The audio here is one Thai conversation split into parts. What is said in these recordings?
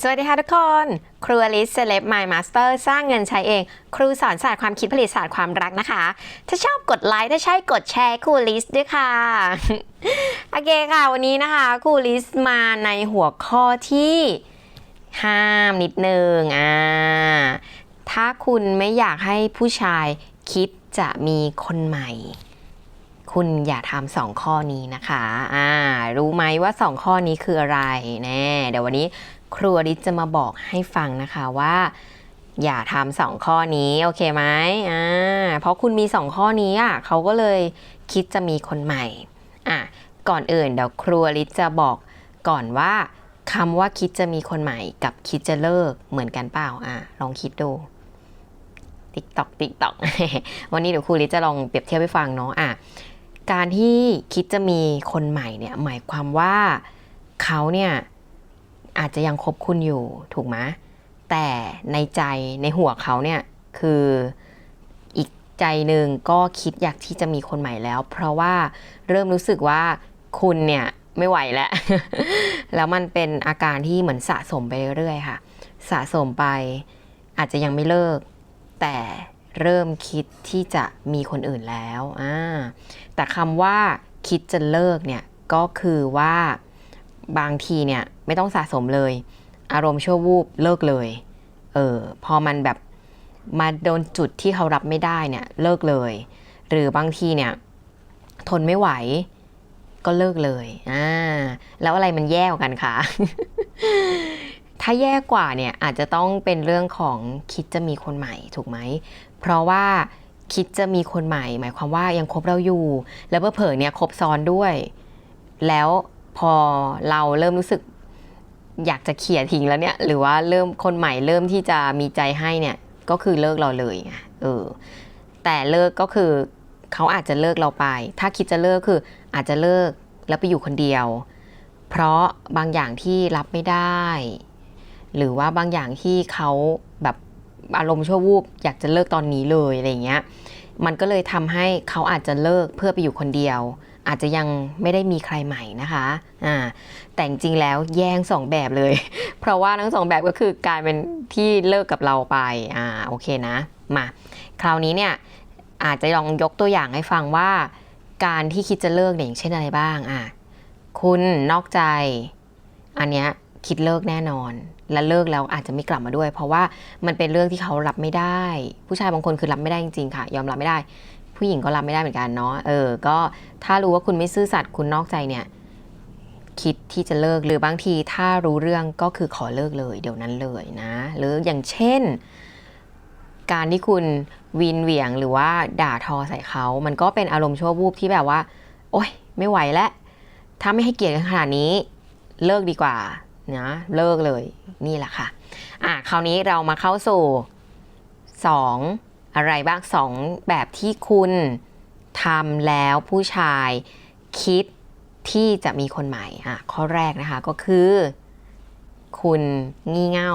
สวัสดีค่ะทุกคน ครูอลิสเซเลบมายมาสเตอร์สร้างเงินใช้เอง ครูสอนศาสตร์ความคิดผลิตศาสตร์ความรักนะคะ ถ้าชอบกดไลค์ ถ้าใช่กดแชร์ครูอลิสด้วยค่ะ โอเคค่ะ วันนี้นะคะครูอลิสมาในหัวข้อที่ห้ามนิดนึงอ่า ถ้าคุณไม่อยากให้ผู้ชายคิดจะมีคนใหม่ คุณอย่าทำสองข้อนี้นะคะอ่ารู้ไหมว่าสองข้อนี้คืออะไรแน่เดี๋ยววันนี้ครูอริจะมาบอกให้ฟังนะคะว่า อย่าทำสองข้อนี้โอเคไหมอ่าเพราะคุณมีสองข้อนี้อะเขาก็เลยคิดจะมีคนใหม่อะก่อนอื่นเดี๋ยวครูอริจะบอกก่อนว่าคำว่าคิดจะมีคนใหม่กับคิดจะเลิกเหมือนกันเปล่าอะลองคิดดูติ๊กตอกติ๊กตอกวันนี้เดี๋ยวครูอริจะลองเปรียบเทียบให้ฟังเนาะอะ การที่คิดจะมีคนใหม่เนี่ยหมายความว่าเขาเนี่ยอาจจะยังคบคุณอยู่ถูกไหมแต่ในใจในหัวเขาเนี่ยคืออีกใจหนึ่งก็คิดอยากที่จะมีคนใหม่แล้ว เพราะว่าเริ่มรู้สึกว่าคุณเนี่ยไม่ไหวแล้ว แล้วมันเป็นอาการที่เหมือนสะสมไปเรื่อยๆค่ะ สะสมไปอาจจะยังไม่เลิก แต่ เริ่มคิดที่จะมีคนอื่นแล้วอ่าแต่คำว่าคิดจะเลิกเนี่ยก็คือว่าบางทีเนี่ยไม่ต้องสะสมเลย อารมณ์ชั่ววูบเลิกเลยเออพอมันแบบมาโดนจุดที่เขารับไม่ได้เนี่ยเลิกเลย หรือบางทีเนี่ยทนไม่ไหวก็เลิกเลยอ่าแล้วอะไรมันแย่กว่ากันคะ ถ้าแย่กว่าเนี่ยอาจจะต้องเป็นเรื่องของคิดจะมีคนใหม่ถูกไหม เพราะว่าคิดจะมีคนใหม่ หมายความว่ายังคบเราอยู่ แล้วเผลอเนี่ยคบซ้อนด้วย แล้วพอเราเริ่มรู้สึกอยากจะเขี่ยทิ้งแล้วเนี่ยหรือว่าเริ่มคนใหม่เริ่มที่จะมีใจให้เนี่ยก็คือเลิกเราเลยไงเออแต่เลิกก็คือเขาอาจจะเลิกเราไป ถ้าคิดจะเลิกคืออาจจะเลิกแล้วไปอยู่คนเดียว เพราะบางอย่างที่รับไม่ได้ หรือว่าบางอย่างที่เขาแบบอารมณ์ชั่ววูบอยากจะเลิกตอนนี้เลยอะไรเงี้ย มันก็เลยทำให้เขาอาจจะเลิกเพื่อไปอยู่คนเดียว อาจจะยังไม่ได้มีใครใหม่นะคะอ่าแต่จริงแล้วแย่งสองแบบเลย เพราะว่าทั้งสองแบบก็คือกลายเป็นที่เลิกกับเราไปอ่าโอเคนะมาคราวนี้เนี่ยอาจจะลองยกตัวอย่างให้ฟังว่า การที่คิดจะเลิกเนี่ยอย่างเช่นอะไรบ้างอะคุณนอกใจ อันเนี้ยคิดเลิกแน่นอน และเลิกแล้วอาจจะไม่กลับมาด้วย เพราะว่ามันเป็นเรื่องที่เขารับไม่ได้ ผู้ชายบางคนคือรับไม่ได้จริงๆค่ะ ยอมรับไม่ได้ ผู้หญิงก็รับไม่ได้เหมือนกันเนาะเออ ก็ถ้ารู้ว่าคุณไม่ซื่อสัตย์คุณนอกใจเนี่ย คิดที่จะเลิกหรือบางทีถ้ารู้เรื่องก็คือขอเลิกเลย เดี๋ยวนั้นเลยนะ หรืออย่างเช่น การที่คุณวินเหวี่ยงหรือว่าด่าทอใส่เขา มันก็เป็นอารมณ์ชั่ววูบที่แบบว่า โอ๊ย ไม่ไหวแล้วถ้าไม่ให้เกียรติกันขนาดนี้ เลิกดีกว่า นะเลิกเลยนี่แหละค่ะอะคราวนี้เรามาเข้าสู่สองอะไรบ้างสองแบบที่คุณทำแล้วผู้ชายคิดที่จะมีคนใหม่อะข้อแรกนะคะก็คือ คุณงี่เง่า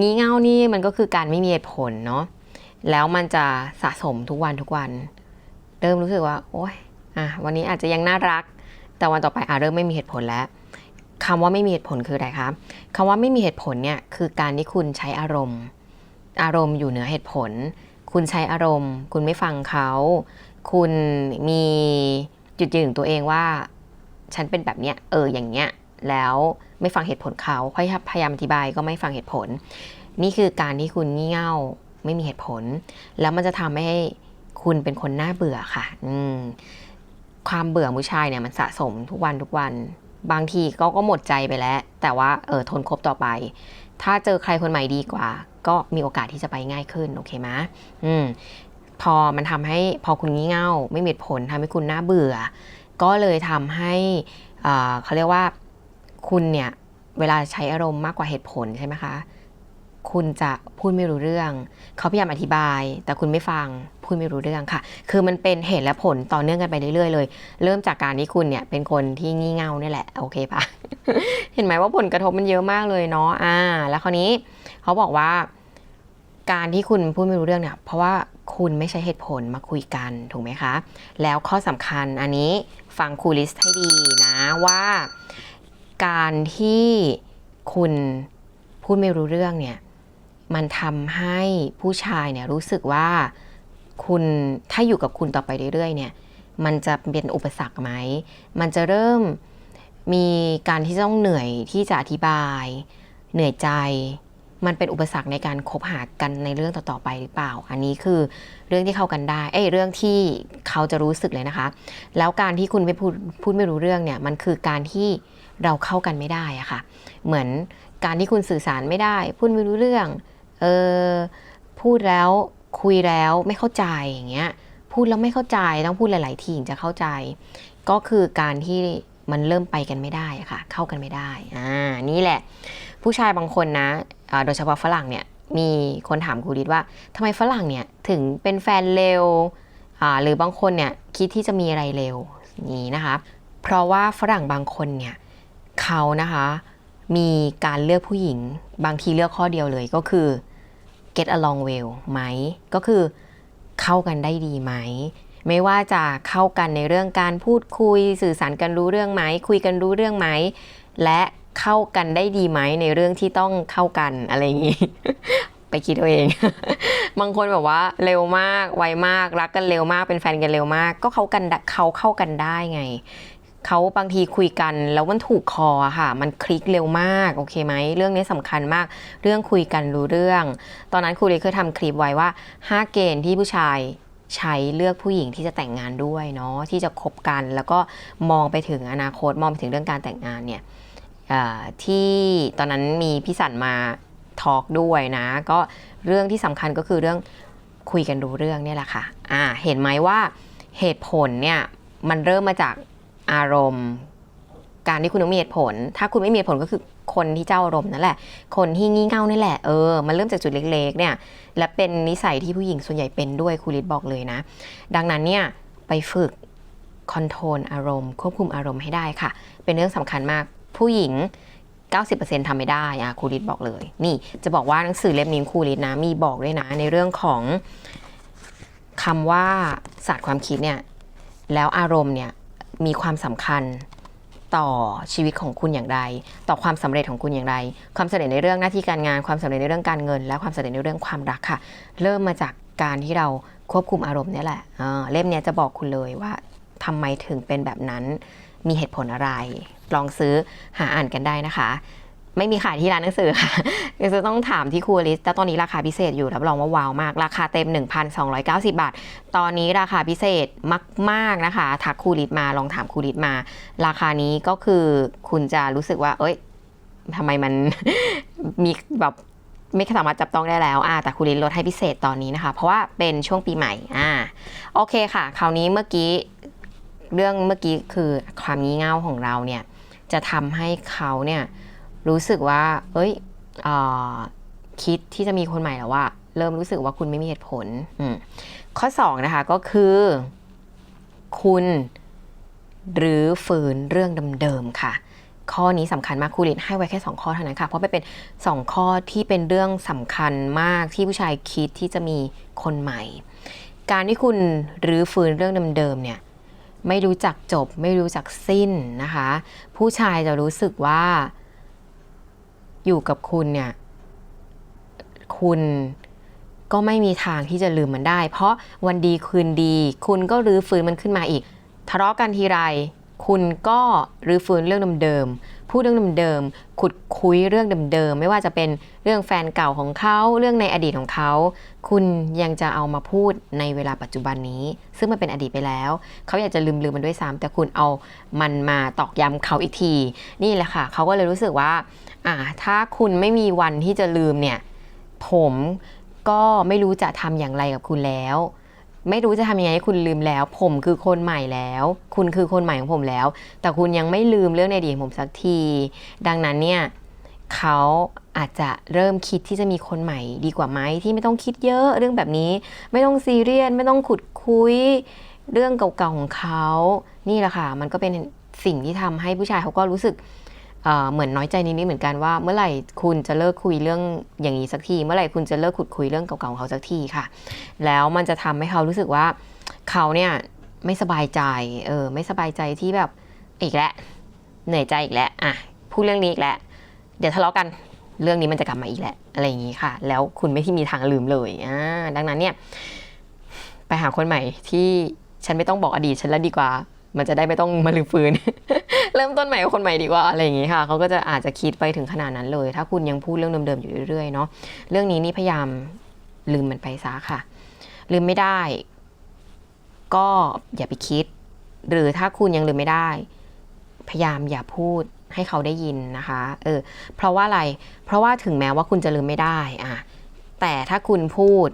งี่เง่านี่มันก็คือการไม่มีเหตุผลเนาะแล้วมันจะสะสมทุกวันทุกวัน เริ่มรู้สึกว่า โอ๊ยอะวันนี้อาจจะยังน่ารัก แต่วันต่อไปอะเริ่มไม่มีเหตุผลแล้ว คำว่าไม่มีเหตุผลคืออะไรคะคำว่าไม่มีเหตุผลเนี่ยคือการที่คุณใช้อารมณ์ อารมณ์อยู่เหนือเหตุผล คุณใช้อารมณ์ คุณไม่ฟังเขา คุณมีจุดยืนของตัวเองว่า ฉันเป็นแบบเนี้ยเอออย่างเงี้ยแล้วไม่ฟังเหตุผลเขาค่อยพยายามอธิบายก็ไม่ฟังเหตุผล นี่คือการที่คุณงี่เง่าไม่มีเหตุผล แล้วมันจะทำให้คุณเป็นคนน่าเบื่อค่ะ อืมความเบื่อผู้ชายเนี่ยมันสะสมทุกวันทุกวัน บางทีก็ก็หมดใจไปแล้ว แต่ว่าเออทนคบต่อไป ถ้าเจอใครคนใหม่ดีกว่า ก็มีโอกาสที่จะไปง่ายขึ้น โอเคไหมอืมพอมันทำให้พอคุณงี่เง่าไม่มีเหตุผลทำให้คุณน่าเบื่อ ก็เลยทำให้อ่าเขาเรียกว่าคุณเนี่ย เวลาใช้อารมณ์มากกว่าเหตุผลใช่ไหมคะ คุณจะพูดไม่รู้เรื่อง เขาพยายามอธิบาย แต่คุณไม่ฟังพูดไม่รู้เรื่องค่ะ คือมันเป็นเหตุและผลต่อเนื่องกันไปเรื่อยๆเลย เริ่มจากการที่คุณเนี่ยเป็นคนที่งี่เง่านี่แหละ โอเคปะเห็นไหมว่าผลกระทบมันเยอะมากเลยเนาะ อ่า แล้วคราวนี้เขาบอกว่า การที่คุณพูดไม่รู้เรื่องเนี่ย เพราะว่าคุณไม่ใช้เหตุผลมาคุยกันถูกไหมคะ แล้วข้อสำคัญอันนี้ฟังครูลิสให้ดีนะว่า การที่คุณพูดไม่รู้เรื่องเนี่ย มันทำให้ผู้ชายเนี่ยรู้สึกว่าคุณถ้าอยู่กับคุณต่อไปเรื่อยๆเนี่ยมันจะเป็นอุปสรรคไหม มันจะเริ่มมีการที่ต้องเหนื่อยที่จะอธิบาย เหนื่อยใจ มันเป็นอุปสรรคในการคบหากันในเรื่องต่อๆไปหรือเปล่า อันนี้คือเรื่องที่เข้ากันได้ เอ้ยเรื่องที่เขาจะรู้สึกเลยนะคะ แล้วการที่คุณไม่พูดพูดไม่รู้เรื่องเนี่ยมันคือการที่เราเข้ากันไม่ได้อะค่ะ เหมือนการที่คุณสื่อสารไม่ได้ พูดไม่รู้เรื่อง เออพูดแล้วคุยแล้วไม่เข้าใจอย่างเงี้ยพูดแล้วไม่เข้าใจต้องพูดหลาย ๆ ทีถึงจะเข้าใจ ก็คือการที่มันเริ่มไปกันไม่ได้ค่ะ เข้ากันไม่ได้อ่านี่แหละ ผู้ชายบางคนนะโดยเฉพาะฝรั่งเนี่ยมีคนถามครูดิดว่าทำไมฝรั่งเนี่ยถึงเป็นแฟนเร็วหรือบางคนเนี่ยคิดที่จะมีอะไรเร็วนี้นะคะ เพราะว่าฝรั่งบางคนเนี่ยเขานะคะมีการเลือกผู้หญิงบางทีเลือกข้อเดียวเลยก็คือ get along well ไหม ก็คือเข้ากันได้ดีไหม ไม่ว่าจะเข้ากันในเรื่องการพูดคุยสื่อสารกันรู้เรื่องไหม คุยกันรู้เรื่องไหม และเข้ากันได้ดีไหมในเรื่องที่ต้องเข้ากันอะไรอย่างนี้ ไปคิดเอาเอง บางคนแบบว่าเร็วมากไวมากรักกันเร็วมากเป็นแฟนกันเร็วมาก ก็เขากันเขาเข้ากันได้ไง เขาบางทีคุยกันแล้วมันถูกคอค่ะ มันคลิกเร็วมากโอเคไหมเรื่องนี้สำคัญมาก เรื่องคุยกันรู้เรื่อง ตอนนั้นครูเลยเคยทำคลิปไว้ว่า 5 เกณฑ์ที่ผู้ชายใช้เลือกผู้หญิงที่จะแต่งงานด้วยเนาะที่จะคบกัน แล้วก็มองไปถึงอนาคตมองไปถึงเรื่องการแต่งงานเนี่ยที่ตอนนั้นมีพี่สันมาทอล์กด้วยนะ ก็เรื่องที่สำคัญก็คือเรื่องคุยกันรู้เรื่องเนี่ยแหละค่ะอ่าเห็นไหมว่าเหตุผลเนี่ยมันเริ่มมาจาก อารมณ์ การที่คุณต้องมีเหตุผล ถ้าคุณไม่มีเหตุผลก็คือคนที่เจ้าอารมณ์นั่นแหละ คนที่งี่เง่านี่แหละเออมันเริ่มจากจุดเล็กๆเนี่ยและเป็นนิสัยที่ผู้หญิงส่วนใหญ่เป็นด้วยครูฤทธิ์บอกเลยนะ ดังนั้นเนี่ยไปฝึกคอนโทรลอารมณ์ ควบคุมอารมณ์ให้ได้ค่ะ เป็นเรื่องสำคัญมากผู้หญิง 90%ทำไม่ได้อะครูฤทธิ์บอกเลย นี่จะบอกว่าหนังสือเล่มนี้ครูฤทธิ์นะมีบอกด้วยนะในเรื่องของคำว่าศาสตร์ความคิดเนี่ยแล้วอารมณ์เนี่ย มีความสำคัญต่อชีวิตของคุณอย่างไร ต่อความสำเร็จของคุณอย่างไร ความสำเร็จในเรื่องหน้าที่การงานความสำเร็จในเรื่องการเงิน และความสำเร็จในเรื่องความรักค่ะ เริ่มมาจากการที่เราควบคุมอารมณ์นี่แหละเล่มนี้จะบอกคุณเลยว่าทำไมถึงเป็นแบบนั้น มีเหตุผลอะไร ลองซื้อหาอ่านกันได้นะคะ ไม่มีขายที่ร้านหนังสือค่ะจะต้องถามที่ครูอลิสแต่ตอนนี้ราคาพิเศษอยู่รับรองว่าว้าวมาก ราคาเต็ม 1,290 บาท ตอนนี้ราคาพิเศษมาก ๆนะคะ ทักครูลิสมาลองถามครูลิสมา ราคานี้ก็คือคุณจะรู้สึกว่า เอ้ยทำไมมันมีแบบไม่สามารถจับต้องได้แล้วอ่าแต่ครูลิสลดให้พิเศษตอนนี้นะคะ เพราะว่าเป็นช่วงปีใหม่อ่าโอเคค่ะ คราวนี้เมื่อกี้เรื่องเมื่อกี้คือความงี่เง่าของเราเนี่ยจะทำให้เขาเนี่ย รู้สึกว่าเอ้ยอคิดที่จะมีคนใหม่แล้วว่า เริ่มรู้สึกว่าคุณไม่มีเหตุผล ข้อ 2 นะคะก็คือ คุณหรือฝืนเรื่องเดิมๆค่ะ ข้อนี้สำคัญมากครูลินให้ไว้แค่ 2 ข้อเท่านั้นค่ะ เพราะไปเป็น 2 ข้อที่เป็นเรื่องสำคัญมากที่ผู้ชายคิดที่จะมีคนใหม่ การที่คุณหรือฝืนเรื่องเดิมๆเนี่ยไม่รู้จักจบ ไม่รู้จักสิ้นนะคะ ผู้ชายจะรู้สึกว่า อยู่กับคุณเนี่ย คุณก็ไม่มีทางที่จะลืมมันได้ เพราะวันดีคืนดี คุณก็รื้อฟื้นมันขึ้นมาอีก ทะเลาะกันทีไร คุณก็รื้อฟื้นเรื่องเดิมๆพูดเรื่องเดิมๆขุดคุยเรื่องเดิมๆไม่ว่าจะเป็นเรื่องแฟนเก่าของเขาเรื่องในอดีตของเขา คุณยังจะเอามาพูดในเวลาปัจจุบันนี้ ซึ่งมันเป็นอดีตไปแล้ว เขาอยากจะลืมลืมมันด้วยซ้ำแต่คุณเอามันมาตอกย้ำเขาอีกที นี่แหละค่ะ เขาก็เลยรู้สึกว่าอ่า ถ้าคุณไม่มีวันที่จะลืมเนี่ย ผมก็ไม่รู้จะทำอย่างไรกับคุณแล้ว ไม่รู้จะทำยังไงให้คุณลืมแล้ว ผมคือคนใหม่แล้ว คุณคือคนใหม่ของผมแล้ว แต่คุณยังไม่ลืมเรื่องในอดีตของผมสักที ดังนั้นเนี่ยเขาอาจจะเริ่มคิดที่จะมีคนใหม่ดีกว่าไหมที่ไม่ต้องคิดเยอะเรื่องแบบนี้ ไม่ต้องซีเรียสไม่ต้องขุดคุยเรื่องเก่าๆของเขา นี่แหละค่ะ มันก็เป็นสิ่งที่ทำให้ผู้ชายเขาก็รู้สึก เหมือนน้อยใจนิดๆเหมือนกันว่า เมื่อไหร่คุณจะเลิกคุยเรื่องอย่างนี้สักที เมื่อไหร่คุณจะเลิกขุดคุยเรื่องเก่าๆของเขาสักทีค่ะ แล้วมันจะทำให้เขารู้สึกว่าเขาเนี่ยไม่สบายใจเออไม่สบายใจที่แบบอีกแล้วเหนื่อยใจอีกแล้วอะพูดเรื่องนี้อีกแล้วเดี๋ยวทะเลาะกันเรื่องนี้มันจะกลับมาอีกแหละอะไรอย่างนี้ค่ะ แล้วคุณไม่ที่มีทางลืมเลยอ่าดังนั้นเนี่ยไปหาคนใหม่ที่ฉันไม่ต้องบอกอดีตฉันแล้วดีกว่า มันจะได้ไม่ต้องมาลืมฟืน เริ่มต้นใหม่กับคนใหม่ดีกว่าอะไรอย่างงี้ค่ะเขาก็จะอาจจะคิดไปถึงขนาดนั้นเลย ถ้าคุณยังพูดเรื่องเดิมๆอยู่เรื่อยๆเนาะเรื่องนี้นี่พยายามลืมมันไปซะค่ะ ลืมไม่ได้ ก็อย่าไปคิด หรือถ้าคุณยังลืมไม่ได้ พยายามอย่าพูดให้เขาได้ยินนะคะเออเพราะว่าอะไร เพราะว่าถึงแม้ว่าคุณจะลืมไม่ได้อะแต่ถ้าคุณพูด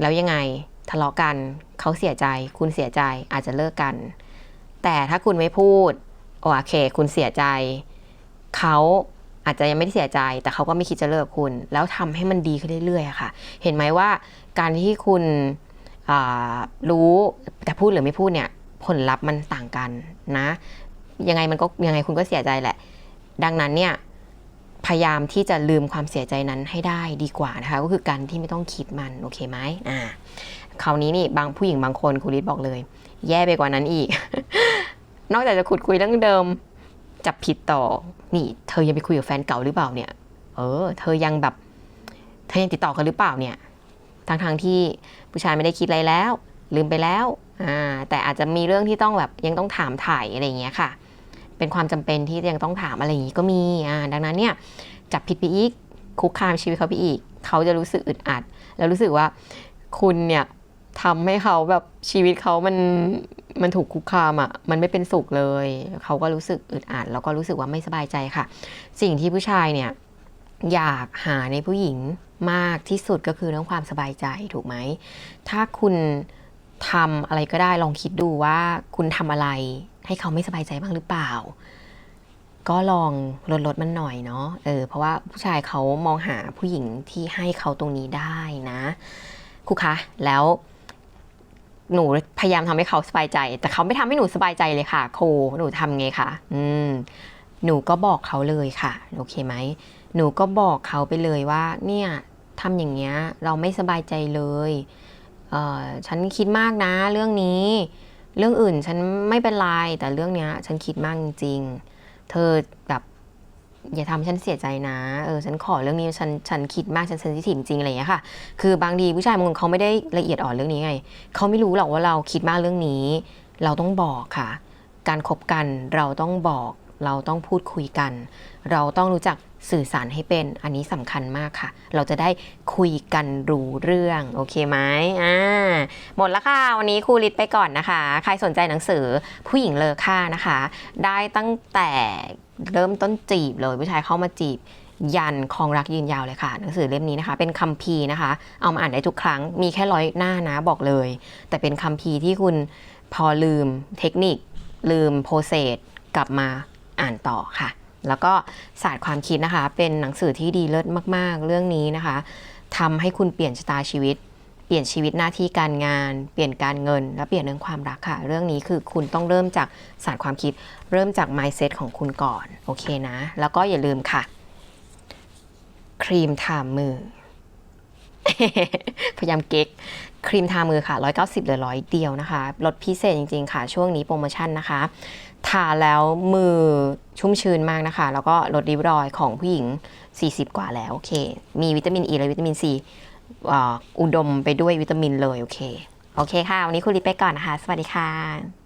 แล้วยังไงทะเลาะกัน เขาเสียใจ คุณเสียใจอาจจะเลิกกัน แต่ถ้าคุณไม่พูด โอเค คุณเสียใจ เขาอาจจะยังไม่ได้เสียใจ แต่เขาก็ไม่คิดจะเลิกคุณ แล้วทำให้มันดีขึ้นเรื่อยๆค่ะ เห็นไหมว่าการที่คุณรู้แต่พูดหรือไม่พูดเนี่ย ผลลัพธ์มันต่างกันนะ ยังไงมันก็ยังไงคุณก็เสียใจแหละ ดังนั้นเนี่ยพยายามที่จะลืมความเสียใจนั้นให้ได้ดีกว่านะคะ ก็คือการที่ไม่ต้องคิดมันโอเคไหมอ่าคราวนี้นี่บางผู้หญิงบางคนครูริศบอกเลย แย่ไปกว่านั้นอีก นอกจากจะขุดคุยเรื่องเดิม จับผิดต่อ นี่ เธอยังไปคุยกับแฟนเก่าหรือเปล่าเนี่ย เออ เธอยังแบบ เธอยังติดต่อกันหรือเปล่าเนี่ย ทั้งทางที่ผู้ชายไม่ได้คิดอะไรแล้ว ลืมไปแล้ว อ่า แต่อาจจะมีเรื่องที่ต้องแบบยังต้องถามถ่ายอะไรอย่างเงี้ยค่ะ เป็นความจำเป็นที่ยังต้องถามอะไรอย่างงี้ก็มี อ่า ดังนั้นเนี่ย จับผิดไปอีก คุกคามชีวิตเขาไปอีก เขาจะรู้สึกอึดอัด แล้วรู้สึกว่าคุณเนี่ยทำให้เขาแบบชีวิตเขามัน มันถูกคุกคามอะ่ะมันไม่เป็นสุขเลย เขาก็รู้สึกอึดอัดแล้วก็รู้สึกว่าไม่สบายใจค่ะ สิ่งที่ผู้ชายเนี่ยอยากหาในผู้หญิงมากที่สุดก็คือเรื่องความสบายใจถูกไหม ถ้าคุณทำอะไรก็ได้ลองคิดดูว่าคุณทำอะไรให้เขาไม่สบายใจบ้างหรือเปล่า ก็ลองลดลดมันหน่อยเนาะเออเพราะว่าผู้ชายเขามองหาผู้หญิงที่ให้เขาตรงนี้ได้นะครูคะแล้ว หนูพยายามทำให้เขาสบายใจ แต่เขาไม่ทำให้หนูสบายใจเลยค่ะครูหนูทำไงคะอืมหนูก็บอกเขาเลยค่ะโอเคไหมหนูก็บอกเขาไปเลยว่า เนี่ยทำอย่างเงี้ยเราไม่สบายใจเลยเออฉันคิดมากนะเรื่องนี้ เรื่องอื่นฉันไม่เป็นไรแต่เรื่องเนี้ย ฉันคิดมากจริงเธอแบบ อย่าทำฉันเสียใจนะเออฉันขอเรื่องนี้ฉันฉันคิดมากฉันเซนซิทีฟจริงอะไรอย่างเงี้ยค่ะ คือบางทีผู้ชายบางคนเขาไม่ได้ละเอียดอ่อนเรื่องนี้ไงเขาไม่รู้หรอกว่าเราคิดมากเรื่องนี้ เราต้องบอกค่ะ การคบกันเราต้องบอก เราต้องพูดคุยกัน เราต้องรู้จักสื่อสารให้เป็นอันนี้สำคัญมากค่ะ เราจะได้คุยกันรู้เรื่องโอเคไหมอ่าหมดแล้วค่ะ วันนี้ครูลิศไปก่อนนะคะ ใครสนใจหนังสือผู้หญิงเลอค่านะคะ ได้ตั้งแต่ เริ่มต้นจีบเลยผู้ชายเข้ามาจีบ ยันคลองรักยืนยาวเลยค่ะ หนังสือเล่มนี้นะคะ เป็นคัมภีร์นะคะ เอามาอ่านได้ทุกครั้งมีแค่ร้อยหน้านะบอกเลย แต่เป็นคัมภีร์ที่คุณพอลืมเทคนิค ลืมโปรเซสกลับมาอ่านต่อค่ะ แล้วก็ศาสตร์ความคิดนะคะ เป็นหนังสือที่ดีเลิศมาก ๆ เรื่องนี้นะคะทำให้คุณเปลี่ยนชะตาชีวิต เปลี่ยนชีวิตหน้าที่การงาน เปลี่ยนการเงิน และเปลี่ยนเรื่องความรักค่ะ เรื่องนี้คือคุณต้องเริ่มจากศาสตร์ความคิด เริ่มจาก mindset ของคุณก่อน โอเคนะ แล้วก็อย่าลืมค่ะ ครีมทามือ พยายามเก๊กครีมทามือค่ะ 190เหลือร้อยเดียวนะคะลดพิเศษจริงๆค่ะ ช่วงนี้โปรโมชั่นนะคะ ทาแล้วมือชุ่มชื้นมากนะคะ แล้วก็ลดริ้วรอยของผู้หญิง 40 กว่าแล้ว โอเค มีวิตามินอ e และวิตามินซี อุดมไปด้วยวิตามินเลย โอเค โอเคค่ะ วันนี้คุณลิปไปก่อนนะคะ สวัสดีค่ะ